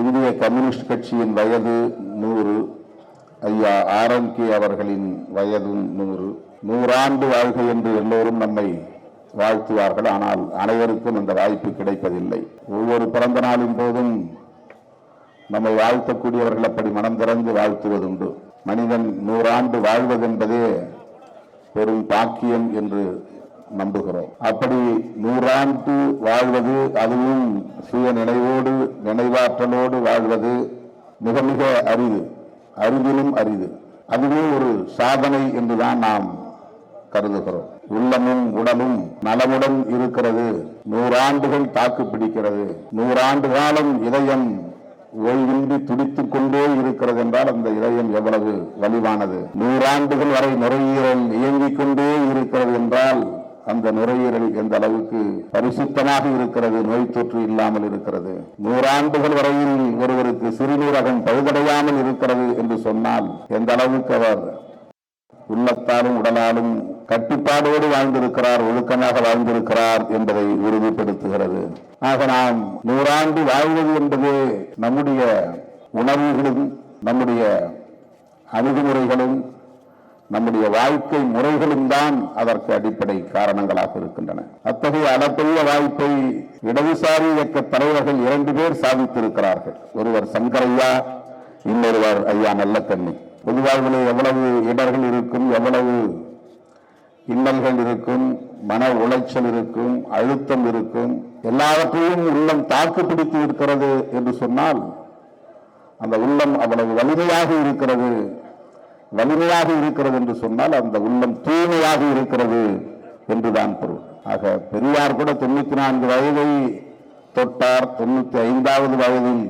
இந்திய கம்யூனிஸ்ட் கட்சியின் வயது நூறு. ஐயா ஆர்எம்கே அவர்களின் வயதும் நூறு. நூறாண்டு வாழ்க என்று எல்லோரும் நம்மை வாழ்த்துவார்கள். ஆனால் அனைவருக்கும் அந்த வாய்ப்பு கிடைப்பதில்லை. ஒவ்வொரு பிறந்த நாளின் போதும் நம்மை வாழ்த்தக்கூடியவர்கள் அப்படி மனம் திறந்து வாழ்த்துவதுண்டு. மனிதன் நூறாண்டு வாழ்வதென்பதே பெரும் பாக்கியம் என்று நம்புகிறோம். அப்படி நூறாண்டு வாழ்வது அதுவும் சுய நினைவோடு நினைவாற்றலோடு வாழ்வது மிக மிக அரிது. அரிதிலும் அரிது. அதுவே ஒரு சாதனை என்றுதான் நாம் கருதுகிறோம். உள்ளமும் உடலும் நலமுடன் இருக்கிறது. நூறாண்டுகள் தாக்கு பிடிக்கிறது. நூறாண்டு காலம் இதயம் ஓய்வின்றி துடித்துக் கொண்டே இருக்கிறது என்றால் அந்த இதயம் எவ்வளவு வலிவானது. நூறாண்டுகள் வரை நுரையீரல் இயங்கிக் கொண்டே இருக்கிறது என்றால் அந்த நுரையீரல் எந்த அளவுக்கு பரிசுத்தமாக இருக்கிறது நோய் தொற்று இல்லாமல் இருக்கிறது? நூறாண்டுகள் வரையில் ஒருவருக்கு சிறுநீரகம் பழுதடையாமல் இருக்கிறது என்று சொன்னால் எந்த அளவுக்கு அவர் உள்ளத்தாலும் உடலாலும் கட்டுப்பாடோடு வாழ்ந்திருக்கிறார் ஒழுக்கமாக வாழ்ந்திருக்கிறார் என்பதை உறுதிப்படுத்துகிறது. ஆக நாம் நூறாண்டு வாழ்வது என்பது நம்முடைய உணர்வுகளும் நம்முடைய அணுகுமுறைகளும் நம்முடைய வாழ்க்கை முறைகளும் தான் அதற்கு அடிப்படை காரணங்களாக இருக்கின்றன. அத்தகைய அளப்பரிய வாய்ப்பை இடதுசாரி இயக்க தலைவர்கள் இரண்டு பேர் சாதித்திருக்கிறார்கள். ஒருவர் சங்கரையா இன்னொருவர் ஐயா நல்லக்கண்ணி. பொதுவாகவே எவ்வளவு இடர்கள் இருக்கும் எவ்வளவு இன்னல்கள் இருக்கும் மன உளைச்சல் இருக்கும் அழுத்தம் இருக்கும் எல்லாவற்றையும் உள்ளம் தாக்கு பிடித்து இருக்கிறது என்று சொன்னால் அந்த உள்ளம் அவ்வளவு வலிமையாக இருக்கிறது வலிமையாக இருக்கிறது என்று சொன்னால் அந்த உள்ளம் தூய்மையாக இருக்கிறது என்றுதான் பொருள். ஆக பெரியார் கூட தொண்ணூத்தி நான்கு வயதை தொட்டார் தொண்ணூத்தி ஐந்தாவது வயதில்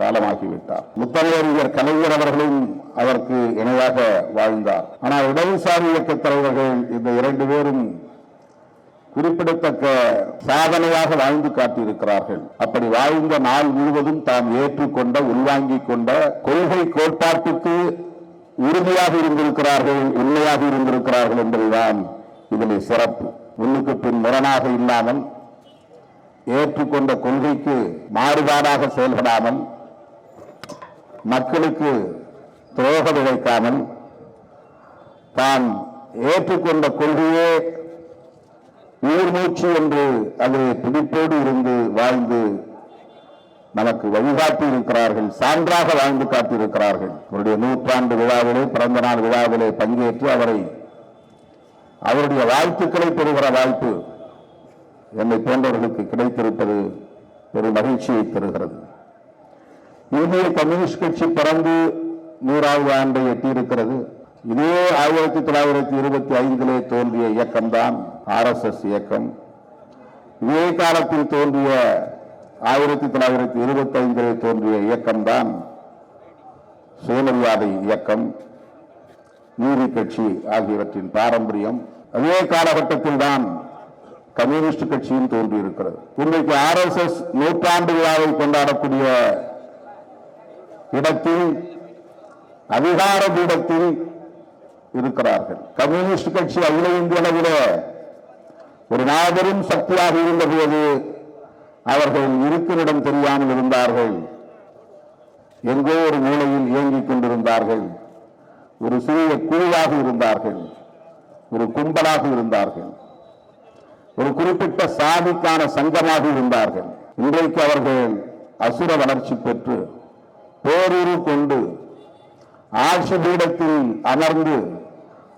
காலமாகிவிட்டார். முத்தமிழறிஞர் கலைஞர் அவர்களும் அவருக்கு இணையாக வாழ்ந்தார். ஆனால் இடதுசாரி இயக்க தலைவர்கள் இந்த இரண்டு பேரும் குறிப்பிடத்தக்க சாதனையாக வாழ்ந்து காட்டியிருக்கிறார்கள். அப்படி வாழ்ந்த நாள் முழுவதும் தாம் ஏற்றுக்கொண்ட உள்வாங்கிக் கொண்ட கொள்கை கோட்பாட்டுக்கு உறுதியாக இருந்திருக்கிறார்கள் உண்மையாக இருந்திருக்கிறார்கள் என்பதுதான் இதில் சிறப்பு. முன்னுக்கு பின் முரணாக இல்லாமல் ஏற்றுக்கொண்ட கொள்கைக்கு மாறுபாடாக செயல்படாமல் மக்களுக்கு துரோக விளைக்காமல் தான் ஏற்றுக்கொண்ட கொள்கையே உயிர் மூச்சு என்று அதை பிடிப்போடு இருந்து வாழ்ந்து நமக்கு வழிகாட்டி இருக்கிறார்கள் சான்றாக வாழ்ந்து காட்டியிருக்கிறார்கள். அவருடைய நூற்றாண்டு விழாவிலே பிறந்த நாள் விழாவிலே பங்கேற்று அவரை அவருடைய வாழ்த்துக்களை பெறுகிற வாய்ப்பு என்னை போன்றவர்களுக்கு கிடைத்திருப்பது ஒரு மகிழ்ச்சியை தருகிறது. இந்திய கம்யூனிஸ்ட் கட்சி பிறந்து நூறாவது ஆண்டை எட்டியிருக்கிறது. இதே ஆயிரத்தி தொள்ளாயிரத்தி இருபத்தி ஐந்திலே தோன்றிய இயக்கம்தான் ஆர்எஸ்எஸ் இயக்கம். இதே காலத்தில் தோன்றிய ஆயிரத்தி தொள்ளாயிரத்தி இருபத்தி ஐந்திலே தோன்றிய இயக்கம்தான் சுயமரியாதை இயக்கம் நீதி கட்சி ஆகியவற்றின் பாரம்பரியம். அதே காலகட்டத்தில் தான் கம்யூனிஸ்ட் கட்சியும் தோன்றியிருக்கிறது. இன்றைக்கு ஆர்எஸ்எஸ் நூற்றாண்டு விழாவை கொண்டாடக்கூடிய இடத்தில் அதிகார பீடத்தில் இருக்கிறார்கள். கம்யூனிஸ்ட் கட்சி அகில இந்திய அளவில் ஒரு மாபெரும் சக்தியாக இருந்தபோது அவர்கள் இருக்கிறிடம் தெரியாமல் இருந்தார்கள். எங்கோ ஒரு மூலையில் இயங்கிக் கொண்டிருந்தார்கள். ஒரு சிறிய குழுவாக இருந்தார்கள். ஒரு கும்பலாக இருந்தார்கள். ஒரு குறிப்பிட்ட சாதிக்கான சங்கமாக இருந்தார்கள். இன்றைக்கு அவர்கள் அசுர வளர்ச்சி பெற்று போரூரு கொண்டு ஆட்சி பீடத்தில் அமர்ந்து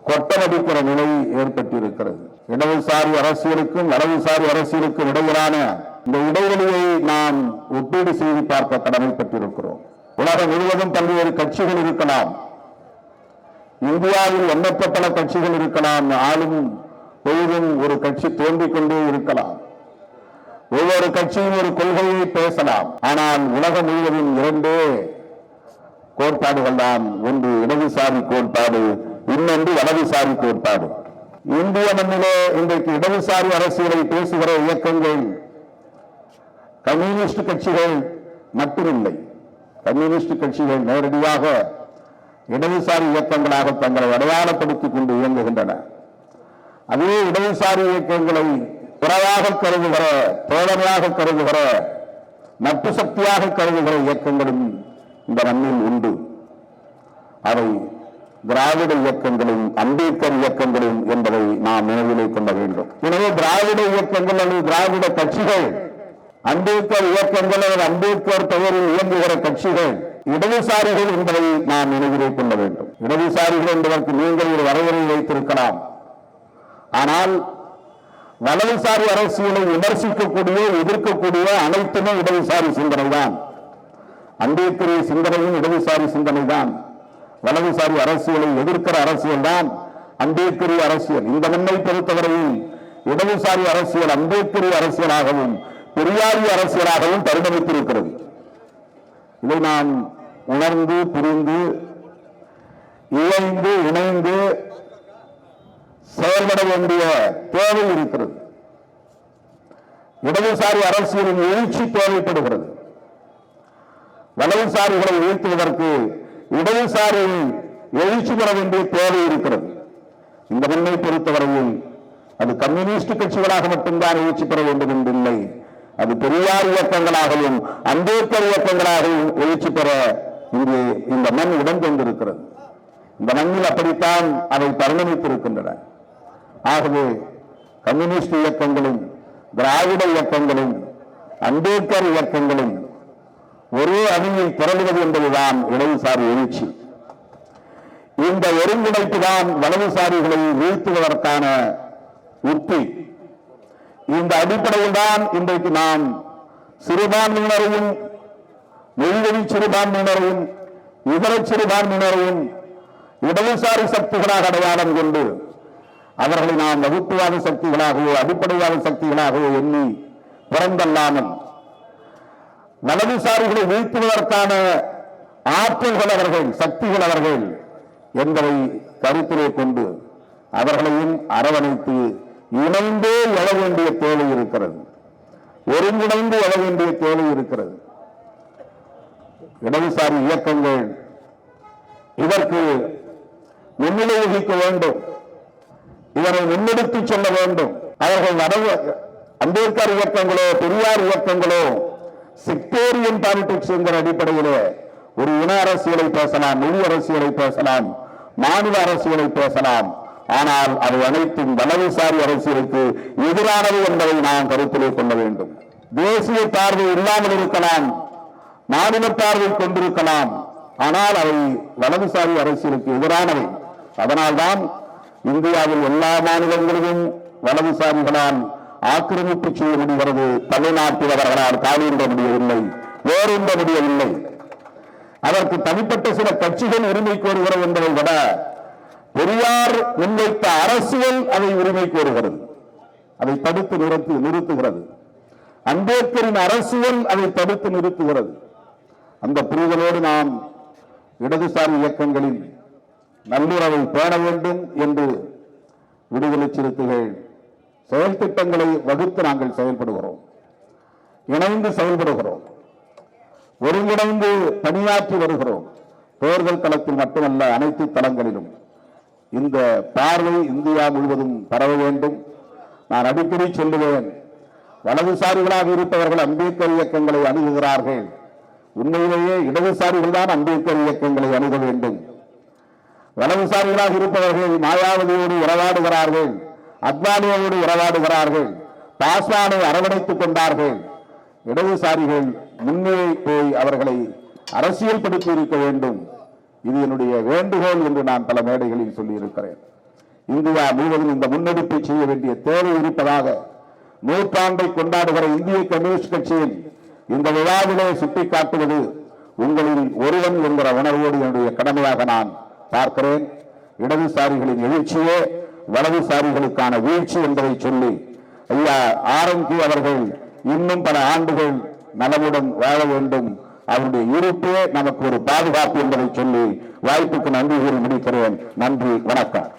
கொட்டமடிக்கிற நிலை ஏற்பட்டிருக்கிறது. இடதுசாரி அரசியலுக்கும் வலதுசாரி அரசியலுக்கும் இடையிலான இந்த இடைவெளியை நாம் ஒப்பீடு செய்து பார்க்க கடமைப்பட்டிருக்கிறோம். உலகம் முழுவதும் பல்வேறு கட்சிகள் இருக்கலாம். இந்தியாவில் எண்ணற்ற பல கட்சிகள் இருக்கலாம். ஆளும் பொழுதும் ஒரு கட்சி தோன்றிக் கொண்டே இருக்கலாம். ஒவ்வொரு கட்சியும் ஒரு கொள்கையை பேசலாம். ஆனால் உலகம் முழுவதும் இரண்டே கோட்பாடுகள் தான். ஒன்று இடதுசாரி கோட்பாடு இன்னொன்று வலதுசாரி கோட்பாடு. இந்திய மண்ணிலே இன்றைக்கு இடதுசாரி அரசியலை பேசுகிற இயக்கங்கள் கம்யூனிஸ்ட் கட்சிகள் மட்டுமில்லை. கம்யூனிஸ்ட் கட்சிகள் நேரடியாக இடதுசாரி இயக்கங்களாக தங்களை அடையாளப்படுத்திக் கொண்டு இயங்குகின்றன. அதே இடதுசாரி இயக்கங்களை புறவாக கருதுகிற தோழமையாக கருதுகிற நட்பு சக்தியாக கருதுகிற இயக்கங்களும் இந்த மண்ணில் உண்டு. அவை திராவிட இயக்கங்களும் அம்பேத்கர் இயக்கங்களும் என்பதை நாம் நினைவிலே கொள்ள வேண்டும். எனவே திராவிட இயக்கங்கள் அல்லது திராவிட கட்சிகள் அம்பேத்கர் இயக்கங்கள் அல்லது அம்பேத்கர் பெயரில் இயங்குகிற கட்சிகள் இடதுசாரிகள் என்பதை நாம் நினைவிலே கொள்ள வேண்டும். இடதுசாரிகள் என்பதற்கு நீங்கள் ஒரு வரையறை வைத்திருக்கலாம். ஆனால் வலதுசாரி அரசியலை விமர்சிக்கக்கூடிய எதிர்க்கக்கூடிய அனைத்துமே இடதுசாரி சிந்தனை தான் அம்பேத்கரிய சிந்தனையும் இடதுசாரி சிந்தனை தான் வலதுசாரி அரசியலை எதிர்க்கிற அரசியல் தான் அம்பேத்கரிய அரசியல். இந்த மண்ணை பொறுத்தவரையில் இடதுசாரி அரசியல் அம்பேத்கரிய அரசியலாகவும் பெரியாரிய அரசியலாகவும் பரிணமித்திருக்கிறது. இதை நாம் உணர்ந்து புரிந்து இணைந்து இணைந்து செயல்பட வேண்டிய தேவை இருக்கிறது. இடதுசாரி அரசியலின் எழுச்சி தேவைப்படுகிறது. வலதுசாரிகளை வீழ்த்துவதற்கு இடதுசாரியில் எழுச்சி பெற வேண்டிய தேவை இருக்கிறது. இந்த மண்ணை பொறுத்தவரையில் அது கம்யூனிஸ்ட் கட்சிகளாக மட்டும்தான் எழுச்சி பெற வேண்டும் என்றில்லை அது பெரியார் இயக்கங்களாகவும் அம்பேத்கர் இயக்கங்களாகவும் எழுச்சி பெற இங்கு இந்த மண் இடம் கொண்டிருக்கிறது இந்த மண்ணில் அப்படித்தான் அவை பரிணமித்திருக்கின்றன. ஆகவே கம்யூனிஸ்ட் இயக்கங்களும் திராவிட இயக்கங்களும் அம்பேத்கர் இயக்கங்களும் ஒரே அணியில் திரளுவது என்பதுதான் இடதுசாரி எழுச்சி. இந்த ஒருங்கிணைப்பு தான் வலதுசாரிகளை வீழ்த்துவதற்கான உத்தி. இந்த அடிப்படையில் தான் இன்றைக்கு நாம் சிறுபான்மையினரையும் மொழிவழி சிறுபான்மையினரையும் இதர சிறுபான்மையினரையும் இடதுசாரி சக்திகளாக அடையாளம் கொண்டு அவர்களை நாம் வகுப்புவாத சக்திகளாகவோ அடிப்படைவாத சக்திகளாகவோ எண்ணி புறந்தல்லாமல் வலதுசாரிகளை வீழ்த்துவதற்கான ஆற்றல்கள் அவர்கள் சக்திகள் அவர்கள் என்பதை கருத்திலே கொண்டு அவர்களையும் அரவணைத்து இணைந்தே எழ வேண்டிய தேவை இருக்கிறது. ஒருங்கிணைந்து எழ வேண்டிய தேவை இருக்கிறது. இடதுசாரி இயக்கங்கள் இதற்கு முன்னிலை வகிக்க வேண்டும். இதனை முன்னெடுத்து செல்ல வேண்டும். அவர்கள் நடவு அம்பேத்கர் இயக்கங்களோ பெரியார் இயக்கங்களோ செக்டேரியன் பாலிடிக்ஸ் என்கிற அடிப்படையிலே ஒரு இன அரசியலை பேசலாம் மொழி அரசியலை பேசலாம் மாநில அரசியலை பேசலாம். ஆனால் அது அனைத்தும் வலதுசாரி அரசியலுக்கு எதிரானது என்பதை நாம் கருத்திலே கொள்ள வேண்டும். தேசிய பார்வை இல்லாமல் இருக்கலாம் மாநில பார்வை கொண்டிருக்கலாம் ஆனால் அவை வலதுசாரி அரசியலுக்கு எதிரானவை. அதனால்தான் இந்தியாவில் எல்லா மாநிலங்களிலும் வலதுசாரிகளால் ஆக்கிரமிப்பு செய்ய முடிகிறது. தமிழ்நாட்டில் அவர்களால் காலின்ற முடியவில்லை வேறுந்த முடியவில்லை. அதற்கு தனிப்பட்ட சில கட்சிகள் உரிமை கோருகிறது என்பதை விட பெரியார் முன்வைத்த அரசியல் அதை உரிமை கோருகிறது. அதை தடுத்து நிறுத்தி நிறுத்துகிறது. அம்பேத்கரின் அரசியல் அதை தடுத்து நிறுத்துகிறது. அந்த புரிதலோடு நாம் இடதுசாரி இயக்கங்களில் நல்லுறவை பேண வேண்டும் என்று விடுதலை சிறுத்தைகள் செயல் திட்டங்களை வகுத்து நாங்கள் செயல்படுகிறோம். இணைந்து செயல்படுகிறோம். ஒருங்கிணைந்து பணியாற்றி வருகிறோம். தேர்தல் களத்தில் மட்டுமல்ல அனைத்து தளங்களிலும். இந்த பார்வை இந்தியா முழுவதும் பரவ வேண்டும். நான் அடிக்கடி சொல்லுவேன் வலதுசாரிகளாக இருப்பவர்கள் அம்பேத்கர் இயக்கங்களை அணுகுகிறார்கள். உண்மையிலேயே இடதுசாரிகள் தான் அம்பேத்கர் இயக்கங்களை அணுக வேண்டும். வலதுசாரிகளாக இருப்பவர்கள் மாயாவதியோடு உறவாடுகிறார்கள் அத்வானியோடு உறவாடுகிறார்கள் பாஸ்வானை அரவணைத்துக் கொண்டார்கள். இடதுசாரிகள் முன்னே போய் அவர்களை அரசியல் படுத்தி இருக்க வேண்டும். இது என்னுடைய வேண்டுகோள் என்று நான் பல மேடைகளில் சொல்லியிருக்கிறேன். இந்தியா முழுவதும் இந்த முன்னெடுப்பை செய்ய வேண்டிய தேவை இருப்பதாக நூற்றாண்டை கொண்டாடுகிற இந்திய கம்யூனிஸ்ட் கட்சியில் இந்த விழாவிலே சுட்டிக்காட்டுவது உங்களில் ஒருவன் என்கிற உணர்வோடு என்னுடைய கடமையாக நான் பார்க்கிறேன். இடதுசாரிகளின் எழுச்சியே வலதுசாரிகளுக்கான வீழ்ச்சி என்பதை சொல்லி ஐயா ஆரம்பி அவர்கள் இன்னும் பல ஆண்டுகள் நலமுடன் வாழ வேண்டும் அவருடைய இருப்பே நமக்கு ஒரு பாதுகாப்பு என்பதை சொல்லி வாய்ப்புக்கு நன்றி கூறி முடிக்கிறேன். நன்றி வணக்கம்.